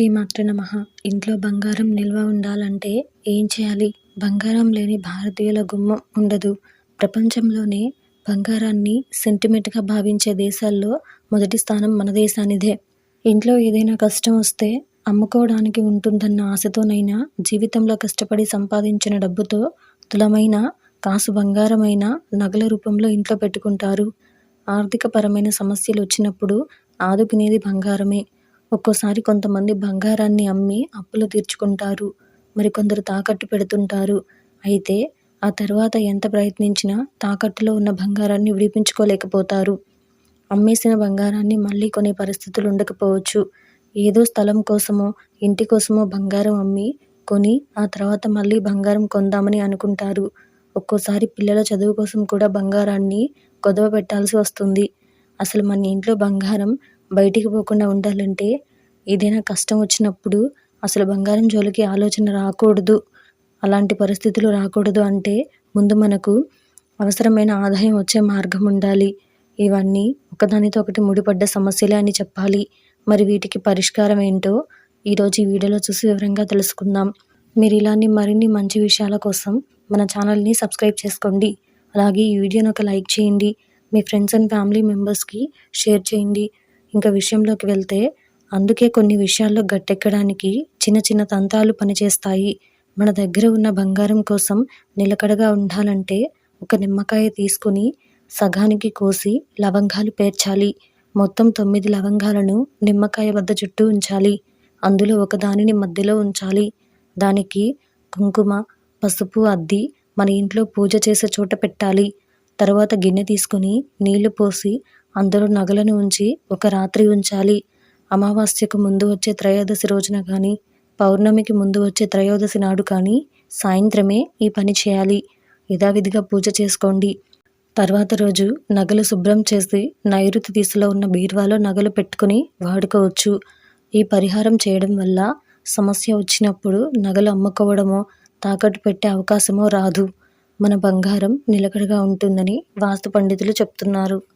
శ్రీమాత్ర నమ. ఇంట్లో బంగారం నిల్వ ఉండాలంటే ఏం చేయాలి? బంగారం లేని భారతీయుల గుమ్మం ఉండదు. ప్రపంచంలోనే బంగారాన్ని సెంటిమెంట్గా భావించే దేశాల్లో మొదటి స్థానం మన దేశానిదే. ఇంట్లో ఏదైనా కష్టం వస్తే అమ్ముకోవడానికి ఉంటుందన్న ఆశతోనైనా జీవితంలో కష్టపడి సంపాదించిన డబ్బుతో తులమైన కాసు బంగారమైన నగల రూపంలో ఇంట్లో పెట్టుకుంటారు. ఆర్థికపరమైన సమస్యలు వచ్చినప్పుడు ఆదుకునేది బంగారమే. ఒక్కోసారి కొంతమంది బంగారాన్ని అమ్మి అప్పులు తీర్చుకుంటారు. మరికొందరు తాకట్టు పెడుతుంటారు. అయితే ఆ తర్వాత ఎంత ప్రయత్నించినా తాకట్టులో ఉన్న బంగారాన్ని విడిపించుకోలేకపోతారు. అమ్మేసిన బంగారాన్ని మళ్ళీ కొనే పరిస్థితులు ఉండకపోవచ్చు. ఏదో స్థలం కోసమో ఇంటి కోసమో బంగారం అమ్మి కొని ఆ తర్వాత మళ్ళీ బంగారం కొందామని అనుకుంటారు. ఒక్కోసారి పిల్లల చదువు కోసం కూడా బంగారాన్ని గొదవ పెట్టాల్సి వస్తుంది. అసలు మన ఇంట్లో బంగారం బయటికి పోకుండా ఉండాలంటే ఏదైనా కష్టం వచ్చినప్పుడు అసలు బంగారం జోలికి ఆలోచన రాకూడదు. అలాంటి పరిస్థితులు రాకూడదు అంటే ముందు మనకు అవసరమైన ఆదాయం వచ్చే మార్గం ఉండాలి. ఇవన్నీ ఒకదానితో ఒకటి ముడిపడ్డ సమస్యలే అని చెప్పాలి. మరి వీటికి పరిష్కారం ఏంటో ఈరోజు ఈ వీడియోలో చూసి వివరంగా తెలుసుకుందాం. మీరు ఇలాంటి మరిన్ని మంచి విషయాల కోసం మన ఛానల్ని సబ్స్క్రైబ్ చేసుకోండి. అలాగే ఈ వీడియోని ఒక లైక్ చేయండి. మీ ఫ్రెండ్స్ అండ్ ఫ్యామిలీ మెంబర్స్కి షేర్ చేయండి. ఇంకా విషయంలోకి వెళ్తే అందుకే కొన్ని విషయాల్లో గట్టెక్కడానికి చిన్న చిన్న తంత్రాలు పనిచేస్తాయి. మన దగ్గర ఉన్న బంగారం కోసం నిలకడగా ఉండాలంటే ఒక నిమ్మకాయ తీసుకుని సగానికి కోసి లవంగాలు పేర్చాలి. మొత్తం తొమ్మిది లవంగాలను నిమ్మకాయ వద్ద చుట్టూ ఉంచాలి. అందులో ఒక దానిని మధ్యలో ఉంచాలి. దానికి కుంకుమ పసుపు అద్ది మన ఇంట్లో పూజ చేసే చోట పెట్టాలి. తర్వాత గిన్నె తీసుకొని నీళ్ళు పోసి అందరూ నగలను ఉంచి ఒక రాత్రి ఉంచాలి. అమావాస్యకు ముందు వచ్చే త్రయోదశి రోజున కానీ పౌర్ణమికి ముందు వచ్చే త్రయోదశి నాడు కానీ సాయంత్రమే ఈ పని చేయాలి. యథావిధిగా పూజ చేసుకోండి. తర్వాత రోజు నగలు శుభ్రం చేసి నైరుతి దిశలో ఉన్న బీరువాలో నగలు పెట్టుకుని వాడుకోవచ్చు. ఈ పరిహారం చేయడం వల్ల సమస్య వచ్చినప్పుడు నగలు అమ్ముకోవడమో తాకట్టు పెట్టే అవకాశమో రాదు. మన బంగారం నిలకడగా ఉంటుందని వాస్తు పండితులు చెప్తున్నారు.